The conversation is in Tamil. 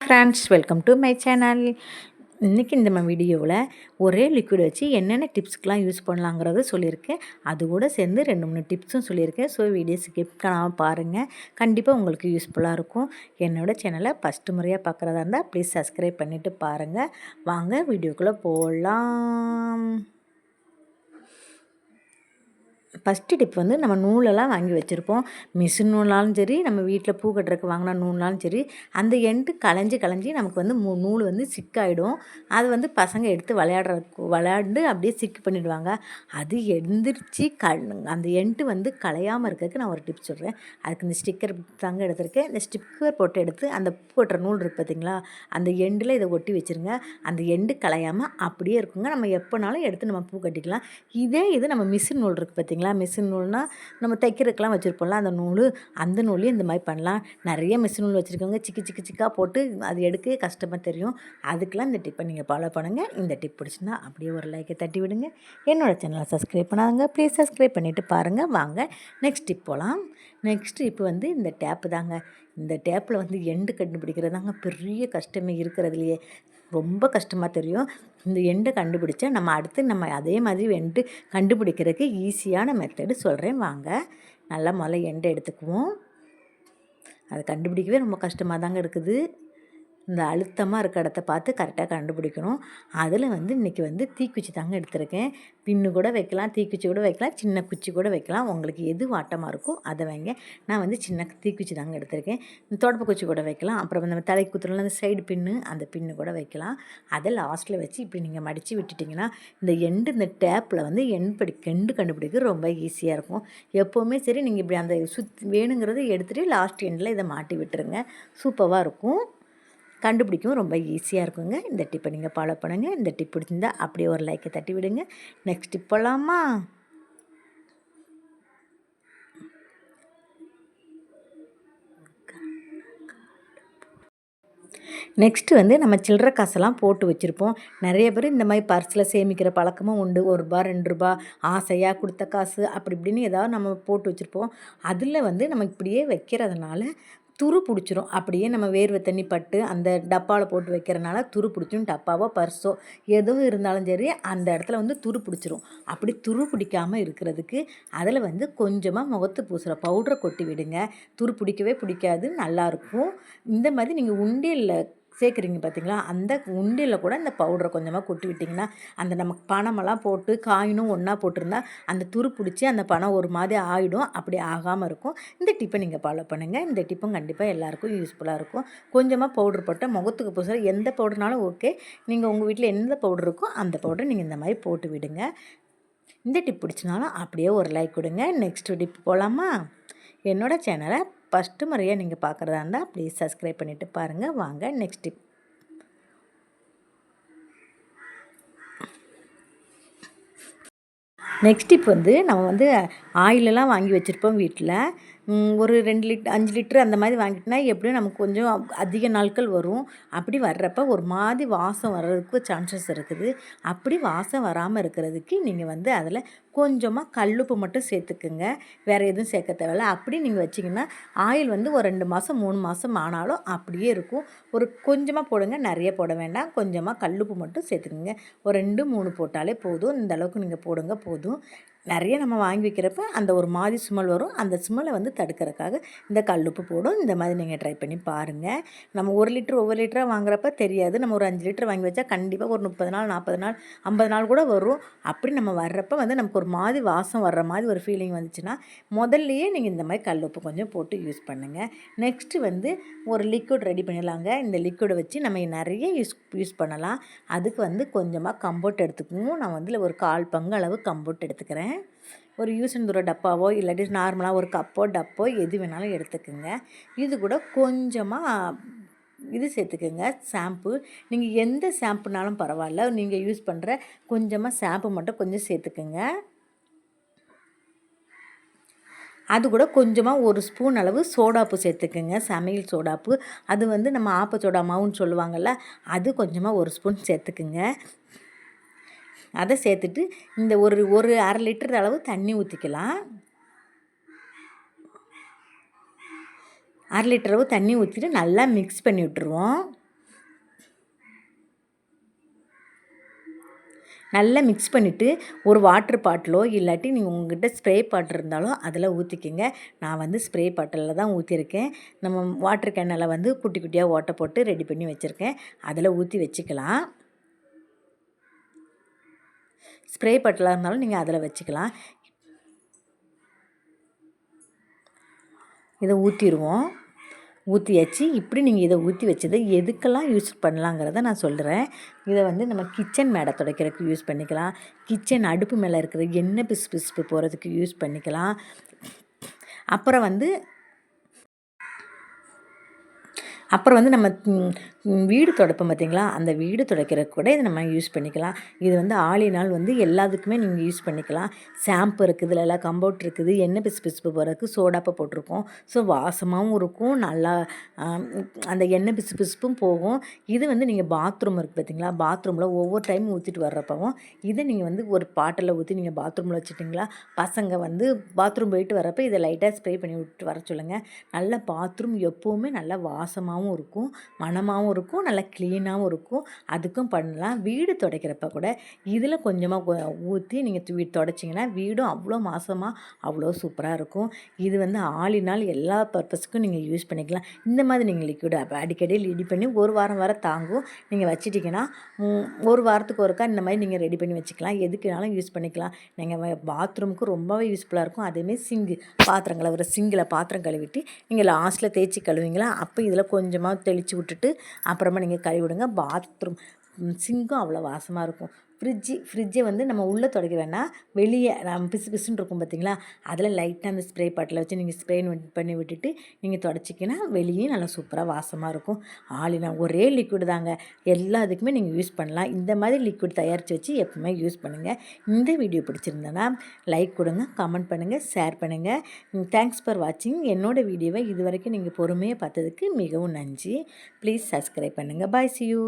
Friends welcome to my channel இன்றைக்கி இந்த வீடியோவில் ஒரே லிக்விட் வச்சு என்னென்ன டிப்ஸ்க்கெலாம் யூஸ் பண்ணலாங்கிறத சொல்லியிருக்கேன். அது கூட சேர்ந்து ரெண்டு மூணு டிப்ஸும் சொல்லியிருக்கேன். ஸோ வீடியோ ஸ்கிப் பண்ணாமல் பாருங்கள் கண்டிப்பாக உங்களுக்கு யூஸ்ஃபுல்லாக இருக்கும். என்னோடய சேனலை ஃபஸ்ட்டு முறையாக பார்க்குறதா இருந்தால் ப்ளீஸ் சப்ஸ்கிரைப் பண்ணிவிட்டு பாருங்கள் வாங்க வீடியோக்குள்ளே போகலாம் ஃபஸ்ட்டு டிப் வந்து நம்ம நூலெல்லாம் வாங்கி வச்சுருப்போம். மிஷின் நூலாலும் சரி நம்ம வீட்டில் பூ கட்டுறதுக்கு வாங்கின நூல்னாலும் சரி அந்த எண்டு களைஞ்சி களைஞ்சி நமக்கு வந்து மூ நூல் வந்து சிக்காயிடும் அது வந்து பசங்க எடுத்து விளையாடுறதுக்கு விளையாண்டு அப்படியே சிக்கு பண்ணிவிடுவாங்க அது எந்திரிச்சு க அந்த எண்டு வந்து களையாமல் இருக்கிறதுக்கு நான் ஒரு டிப் சொல்கிறேன் அதுக்கு இந்த ஸ்டிக்கர் தாங்க எடுத்திருக்கேன். இந்த ஸ்டிக்கர் போட்டு எடுத்து அந்த பூ கட்டுற நூல் இருக்குது பார்த்தீங்களா? அந்த எண்டில் இதை ஒட்டி வச்சுருங்க. அந்த எண்டு களையாமல் அப்படியே இருக்குங்க. நம்ம எப்போனாலும் எடுத்து நம்ம பூ கட்டிக்கலாம். இதே இது நம்ம மிஷின் நூல் இருக்குது பார்த்தீங்களா பார்த்தீங்களா? மிஷின் நூல்னால் நம்ம தைக்கிறதுக்கெலாம் வச்சுருப்போம்ல அந்த நூல் அந்த நூலையும் இந்த மாதிரி பண்ணலாம். நிறைய மிஷின் நூல் வச்சுருக்கவங்க சிக்கி சிக்கி சிக்காக போட்டு அது எடுக்க கஷ்டமாக தெரியும். அதுக்கெலாம் இந்த டிப்பை நீங்கள் ஃபாலோ பண்ணுங்கள் இந்த டிப் பிடிச்சுன்னா அப்படியே ஒரு லைக்கை தட்டி விடுங்க. என்னோடய சேனலை சப்ஸ்கிரைப் பண்ணாங்க ப்ளீஸ் சப்ஸ்கிரைப் பண்ணிவிட்டு பாருங்கள் வாங்க நெக்ஸ்ட் டிப் போகலாம் நெக்ஸ்ட் இப்போ வந்து இந்த டேப்பு தாங்க. இந்த டேப்பில் வந்து எண்டு கண்டுபிடிக்கிறது தாங்க பெரிய கஷ்டமே இருக்கிறதுலையே. ரொம்ப கஷ்டமாக தெரியும். இந்த எண்டை கண்டுபிடிச்சா நம்ம அடுத்து நம்ம அதே மாதிரி எண்டு கண்டுபிடிக்கிறதுக்கு ஈஸியான மெத்தடு சொல்கிறேன் வாங்க. நல்லா முதல்ல எண்டை எடுத்துக்குவோம். அதை கண்டுபிடிக்கவே ரொம்ப கஷ்டமாக தாங்க இருக்குது. இந்த அழுத்தமாக இருக்க இடத்த பார்த்து கரெக்டாக கண்டுபிடிக்கணும். அதில் வந்து இன்றைக்கி வந்து தீக்குச்சி தாங்க எடுத்திருக்கேன். பின்னு கூட வைக்கலாம் தீக்குச்சி கூட வைக்கலாம் சின்ன குச்சி கூட வைக்கலாம். உங்களுக்கு எது வாட்டமாக இருக்கோ அதை வைங்க. நான் வந்து சின்ன தீக்குச்சி தாங்க எடுத்திருக்கேன். தொடப்பு குச்சி கூட வைக்கலாம். அப்புறம் நம்ம தலை குத்துறோம்ல அந்த சைடு பின்னு அந்த பின்னு கூட வைக்கலாம். அதை லாஸ்ட்டில் வச்சு இப்படி நீங்கள் மடித்து விட்டுட்டிங்கன்னா இந்த எண்டு இந்த டேப்பில் வந்து எண் படி கெண்டு கண்டுபிடிக்க ரொம்ப ஈஸியாக இருக்கும். எப்போவுமே சரி நீங்கள் இப்படி அந்த சுத் வேணுங்கிறத எடுத்துகிட்டு லாஸ்ட் எண்டில் இதை மாட்டி விட்டுருங்க. சூப்பராக இருக்கும். கண்டுபிடிக்கும் ரொம்ப ஈஸியாக இருக்குங்க. இந்த டிப்பை நீங்கள் ஃபாலோ பண்ணுங்கள் இந்த டிப் பிடிச்சிருந்தா அப்படியே ஒரு லைக்கை தட்டி விடுங்க. நெக்ஸ்ட் டிப் போகலாமா நெக்ஸ்ட்டு வந்து நம்ம சில்லற காசெல்லாம் போட்டு வச்சுருப்போம். நிறைய பேர் இந்த மாதிரி பர்ஸில் சேமிக்கிற பழக்கமும் உண்டு. ஒரு ரூபா ரெண்டு ரூபா ஆசையாக கொடுத்த காசு அப்படி இப்படின்னு ஏதாவது நம்ம போட்டு வச்சுருப்போம். அதில் வந்து நம்ம இப்படியே வைக்கிறதுனால துரு பிடிச்சிரும். அப்படியே நம்ம வேர்வை தண்ணி பட்டு அந்த டப்பாவில் போட்டு வைக்கிறனால துரு பிடிச்சிரும் டப்பாவோ பர்ஸோ ஏதோ இருந்தாலும் சரி அந்த இடத்துல வந்து துரு பிடிச்சிரும். அப்படி துரு பிடிக்காமல் இருக்கிறதுக்கு அதில் வந்து கொஞ்சமாக முகத்து பூசுகிற பவுடரை கொட்டி விடுங்க. துரு பிடிக்கவே பிடிக்காது நல்லாயிருக்கும் இந்த மாதிரி நீங்கள் உண்டியலில் சேர்க்குறீங்க பார்த்தீங்களா? அந்த உண்டியில் கூட இந்த பவுடரை கொஞ்சமாக கொட்டி விட்டிங்கன்னா அந்த நமக்கு பணமெல்லாம் போட்டு காயினும் ஒன்றா போட்டிருந்தா அந்த துரு பிடிச்சி அந்த பணம் ஒரு மாதிரி ஆகிடும் அப்படி ஆகாமல் இருக்கும். இந்த டிப்பை நீங்கள் ஃபாலோ பண்ணுங்கள் இந்த டிப்பும் கண்டிப்பாக எல்லாேருக்கும் யூஸ்ஃபுல்லாக இருக்கும். கொஞ்சமாக பவுடர் போட்டால் முகத்துக்கு பூசுகிற எந்த பவுடர்னாலும் ஓகே. நீங்கள் உங்கள் வீட்டில் எந்த பவுடர் இருக்கோ அந்த பவுடரை நீங்கள் இந்த மாதிரி போட்டு விடுங்க. இந்த டிப் பிடிச்சினாலும் அப்படியே ஒரு லைக் கொடுங்க. நெக்ஸ்ட் டிப் போகலாமா என்னோடய சேனலை ஃபஸ்ட்டு முறையாக நீங்கள் பார்க்குறதா இருந்தால் ப்ளீஸ் சப்ஸ்கிரைப் பண்ணிவிட்டு பாருங்கள் வாங்க நெக்ஸ்ட் டிப் நெக்ஸ்ட் டிப் வந்து நம்ம வந்து ஆயிலெல்லாம் வாங்கி வச்சுருப்போம் வீட்டில் ஒரு ரெண்டு லிட் அஞ்சு லிட்டர் அந்த மாதிரி வாங்கிட்டுனா எப்படியும் நமக்கு கொஞ்சம் அதிக நாட்கள் வரும். அப்படி வர்றப்ப ஒரு மாதிரி வாசம் வர்றதுக்கு சான்சஸ் இருக்குது. அப்படி வாசம் வராமல் இருக்கிறதுக்கு நீங்கள் வந்து அதில் கொஞ்சமாக கல்லுப்பு மட்டும் சேர்த்துக்குங்க. வேறு எதுவும் சேர்க்க தேவையில்ல. அப்படி நீங்கள் வச்சிங்கன்னா ஆயில் வந்து ஒரு ரெண்டு மாதம் மூணு மாதம் ஆனாலும் அப்படியே இருக்கும். ஒரு கொஞ்சமாக போடுங்க. நிறைய போட வேண்டாம். கொஞ்சமாக கல்லுப்பு மட்டும் சேர்த்துக்குங்க. ஒரு ரெண்டு மூணு போட்டாலே போதும். இந்த அளவுக்கு நீங்கள் போடுங்க போதும். நிறைய நம்ம வாங்கி வைக்கிறப்ப அந்த ஒரு மாதிரி ஸ்மெல் வரும். அந்த சுமலை வந்து தடுக்கிறதுக்காக இந்த கல்லுப்பு போடும். இந்த மாதிரி நீங்கள் ட்ரை பண்ணி பாருங்கள் நம்ம ஒரு லிட்டர் ஒவ்வொரு லிட்டராக வாங்குறப்ப தெரியாது. நம்ம ஒரு அஞ்சு லிட்டர் வாங்கி வச்சா கண்டிப்பாக ஒரு முப்பது நாள் நாற்பது நாள் ஐம்பது நாள் கூட வரும். அப்படி நம்ம வர்றப்ப வந்து நமக்கு ஒரு மாதிரி வாசம் வர்ற மாதிரி ஒரு ஃபீலிங் வந்துச்சுன்னா முதல்லையே நீங்கள் இந்த மாதிரி கல்லுப்பு கொஞ்சம் போட்டு யூஸ் பண்ணுங்கள் நெக்ஸ்ட்டு வந்து ஒரு லிக்விட் ரெடி பண்ணிடலாங்க. இந்த லிக்விடை வச்சு நம்ம நிறைய யூஸ் யூஸ் பண்ணலாம். அதுக்கு வந்து கொஞ்சமாக கம்போட் எடுத்துக்கணும் நான் வந்து ஒரு கால் பங்கு அளவு கம்போட் எடுத்துக்கிறேன். ஒரு யூஸ் அண்ட் தூர டப்பாவோ இல்லாட்டி நார்மலாக ஒரு கப்போ டப்போ எது வேணாலும் எடுத்துக்கோங்க. இது கூட கொஞ்சமாக இது சேர்த்துக்கோங்க. ஷாம்பு. நீங்கள் எந்த ஷாம்புனாலும் பரவாயில்ல. நீங்கள் யூஸ் பண்ணுற கொஞ்சமாக ஷாம்பு மட்டும் கொஞ்சம் சேர்த்துக்கோங்க. அது கூட கொஞ்சமாக ஒரு ஸ்பூன் அளவு சோடாப்பு சேர்த்துக்குங்க. சமையல் சோடாப்பு. அது வந்து நம்ம ஆப்ப சோடா மாவுன்னு சொல்லுவாங்கள்ல அது கொஞ்சமாக ஒரு ஸ்பூன் சேர்த்துக்குங்க. அதை சேர்த்துட்டு இந்த ஒரு ஒரு அரை லிட்டர் அளவு தண்ணி ஊற்றிக்கலாம் அரை லிட்டர் அளவு தண்ணி ஊற்றிட்டு நல்லா மிக்ஸ் பண்ணி விட்டுருவோம். நல்லா மிக்ஸ் பண்ணிவிட்டு ஒரு வாட்ரு பாட்டிலோ இல்லாட்டி நீங்கள் உங்ககிட்ட ஸ்ப்ரே பாட்டில் இருந்தாலும் அதில் ஊற்றிக்கிங்க நான் வந்து ஸ்ப்ரே பாட்டிலில் தான் ஊற்றிருக்கேன் நம்ம வாட்டர் கேனலை வந்து குட்டி குட்டியாக ஓட்டை போட்டு ரெடி பண்ணி வச்சுருக்கேன். அதில் ஊற்றி வச்சுக்கலாம். ஸ்ப்ரே பட்டலாக இருந்தாலும் நீங்கள் அதில் வச்சுக்கலாம். இதை ஊற்றிடுவோம். ஊற்றியாச்சு. இப்படி நீங்கள் இதை ஊற்றி வச்சதை எதுக்கெல்லாம் யூஸ் பண்ணலாங்கிறத நான் சொல்கிறேன். இதை வந்து நம்ம கிச்சன் மேடை துடைக்கிறதுக்கு யூஸ் பண்ணிக்கலாம். கிச்சன் அடுப்பு மேலே இருக்கிற எண்ணெய் பிசு பிசுப்பு போகிறதுக்கு யூஸ் பண்ணிக்கலாம். அப்புறம் வந்து அப்புறம் வந்து நம்ம வீடு துடைப்போம் பார்த்திங்களா? அந்த வீடு துடைக்கிற கூட இதை நம்ம யூஸ் பண்ணிக்கலாம். இது வந்து ஆளினால் வந்து எல்லாத்துக்குமே நீங்கள் யூஸ் பண்ணிக்கலாம். ஷாம்பு இருக்குது இல்லை கம்பவுட் இருக்குது எண்ணெய் பிசு பிசுப்பு போகிறதுக்கு சோடாப்பை போட்டிருக்கோம். ஸோ வாசமாகவும் இருக்கும் நல்லா அந்த எண்ணெய் பிசு பிசுப்பும் போகும். இது வந்து நீங்கள் பாத்ரூம் இருக்குது பார்த்தீங்களா? பாத்ரூமில் ஒவ்வொரு டைம் ஊற்றிட்டு வர்றப்பவும் இதை நீங்கள் வந்து ஒரு பாட்டில் ஊற்றி நீங்கள் பாத்ரூமில் வச்சுட்டிங்களா? பசங்க வந்து பாத்ரூம் போயிட்டு வரப்போ இதை லைட்டாக ஸ்ப்ரே பண்ணி விட்டு வர சொல்லுங்கள் நல்ல பாத்ரூம் எப்போவுமே நல்லா வாசமாகவும் இருக்கும் மனமாகவும் இருக்கும் நல்லா க்ளீனாகவும் இருக்கும். அதுக்கும் பண்ணலாம். வீடு துடைக்கிறப்ப கூட இதில் கொஞ்சமாக ஊற்றி நீங்கள் வீடு துடைச்சிங்கன்னா வீடும் அவ்வளோ மாதமாக அவ்வளோ சூப்பராக இருக்கும். இது வந்து ஆளினால் எல்லா பர்பஸுக்கும் நீங்கள் யூஸ் பண்ணிக்கலாம். இந்த மாதிரி நீங்கள் லிக்விட் அடிக்கடி ரெடி பண்ணி ஒரு வாரம் வர தாங்கும். நீங்கள் வச்சிட்டிங்கன்னா ஒரு வாரத்துக்கு ஒருக்கா இந்த மாதிரி நீங்கள் ரெடி பண்ணி வச்சுக்கலாம். எதுக்குனாலும் யூஸ் பண்ணிக்கலாம். நீங்கள் பாத்ரூமுக்கு ரொம்பவே யூஸ்ஃபுல்லாக இருக்கும். அதேமாரி சிங்கு பாத்திரம் கழுவுற சிங்கில் பாத்திரம் கழுவிட்டு நீங்கள் லாஸ்ட்டில் தேய்ச்சி கழுவிங்களா? அப்போ இதில் கொஞ்சம் கொஞ்சமாக தெளித்து விட்டுட்டு அப்புறமா நீங்கள் கழுவி விடுங்க. பாத்ரூம் சிங்கும் அவ்வளோ வாசமாக இருக்கும். ஃப்ரிட்ஜு ஃப்ரிட்ஜை வந்து நம்ம உள்ளே துடைக்க வேணாம் வெளியே நம்ம பிசு பிசுன்னு இருக்கும் பார்த்தீங்களா? அதில் லைட்டாக அந்த ஸ்ப்ரே பாட்டில் வச்சு நீங்கள் ஸ்ப்ரே பண்ணி விட்டுட்டு நீங்கள் தொடச்சிக்கினா வெளியே நல்லா சூப்பராக வாசமாக இருக்கும். ஆளினா ஒரே லிக்விட் தாங்க. எல்லா இதுக்குமே நீங்கள் யூஸ் பண்ணலாம். இந்த மாதிரி லிக்விட் தயாரித்து வச்சு எப்பவுமே யூஸ் பண்ணுங்கள் இந்த வீடியோ பிடிச்சிருந்தேன்னா லைக் கொடுங்க கமெண்ட் பண்ணுங்கள் ஷேர் பண்ணுங்கள் தேங்க்ஸ் ஃபார் வாட்சிங் என்னோடய வீடியோவை இது வரைக்கும் நீங்கள் பொறுமையாக பார்த்ததுக்கு மிகவும் நன்றி. ப்ளீஸ் சப்ஸ்கிரைப் பண்ணுங்கள் பாய் சி யூ